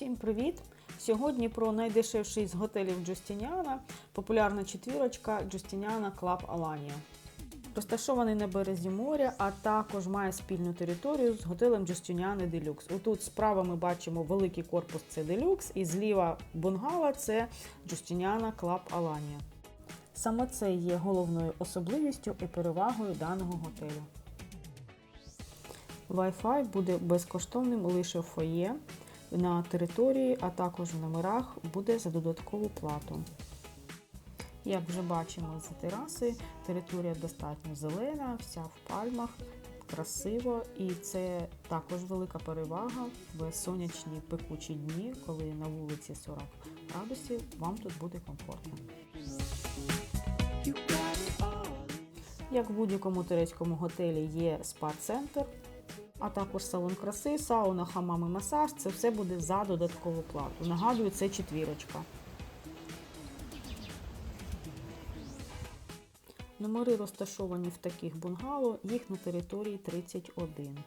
Всім привіт! Сьогодні про найдешевший з готелів Джустініана, популярна четвірочка Джустініана Club Alania. Розташований на березі моря, а також має спільну територію з готелем Джустініани Делюкс. Отут справа ми бачимо великий корпус це Делюкс, і зліва бунгало це Джустініана Club Alania. Саме це є головною особливістю і перевагою даного готелю. Wi-Fi буде безкоштовним лише в фоє на території, а також в номерах буде за додаткову плату. Як вже бачимо з тераси, територія достатньо зелена, вся в пальмах, красиво, і це також велика перевага в сонячні пекучі дні, коли на вулиці 40 градусів, вам тут буде комфортно. Як в будь-якому турецькому готелі є спа-центр, а також салон краси, сауна, хамам і масаж. Це все буде за додаткову плату. Нагадую, це четвірочка. Номери розташовані в таких бунгало, їх на території 31.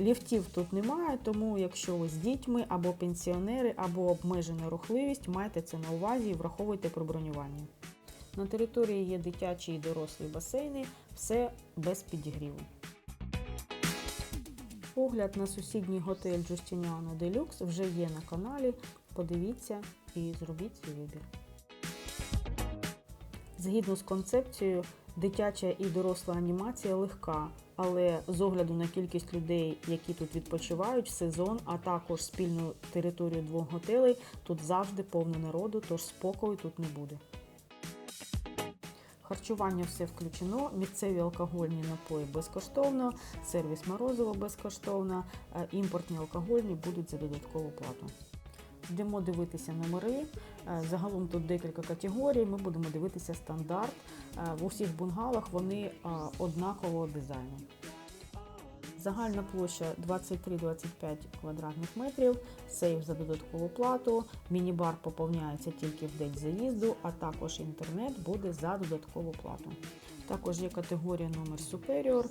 Ліфтів тут немає, тому якщо ви з дітьми або пенсіонери, або обмежена рухливість, майте це на увазі і враховуйте при бронюванні. На території є дитячі і дорослі басейни, все без підігріву. Погляд на сусідній готель Justiniano Deluxe вже є на каналі. Подивіться і зробіть свій вибір. Згідно з концепцією, дитяча і доросла анімація легка, але з огляду на кількість людей, які тут відпочивають сезон, а також спільну територію двох готелей, тут завжди повно народу, тож спокою тут не буде. Харчування все включено, місцеві алкогольні напої безкоштовно, сервіс морозиво безкоштовно, е, імпортні алкогольні будуть за додаткову плату. Йдемо дивитися номери. Е, Загалом тут декілька категорій. Ми будемо дивитися стандарт. Е, В усіх бунгалах вони однакового дизайну. Загальна площа 23-25 квадратних метрів, сейф за додаткову плату, міні-бар поповняється тільки в день заїзду, а також інтернет буде за додаткову плату. Також є категорія номер Superior,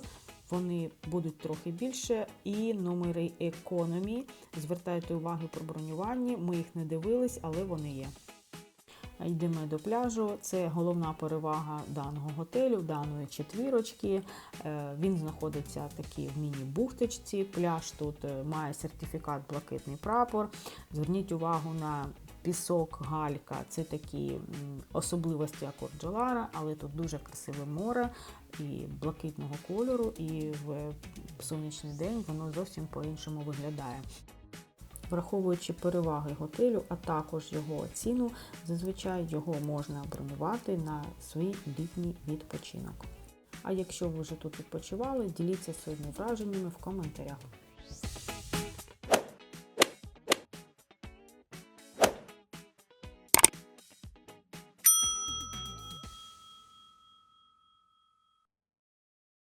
вони будуть трохи більше, і номери економі. Звертайте увагу при бронюванні, ми їх не дивились, але вони є. Йдемо до пляжу. Це головна перевага даного готелю, даної четвірочки. Е, Він знаходиться такий в міні-бухточці. Пляж тут е, має сертифікат блакитний прапор. Зверніть увагу на пісок, галька. Це такі особливості Акорджалара, але тут дуже красиве море і блакитного кольору, і в сонячний день воно зовсім по-іншому виглядає. Враховуючи переваги готелю, а також його ціну, зазвичай його можна бронювати на свій літній відпочинок. А якщо ви вже тут відпочивали, діліться своїми враженнями в коментарях.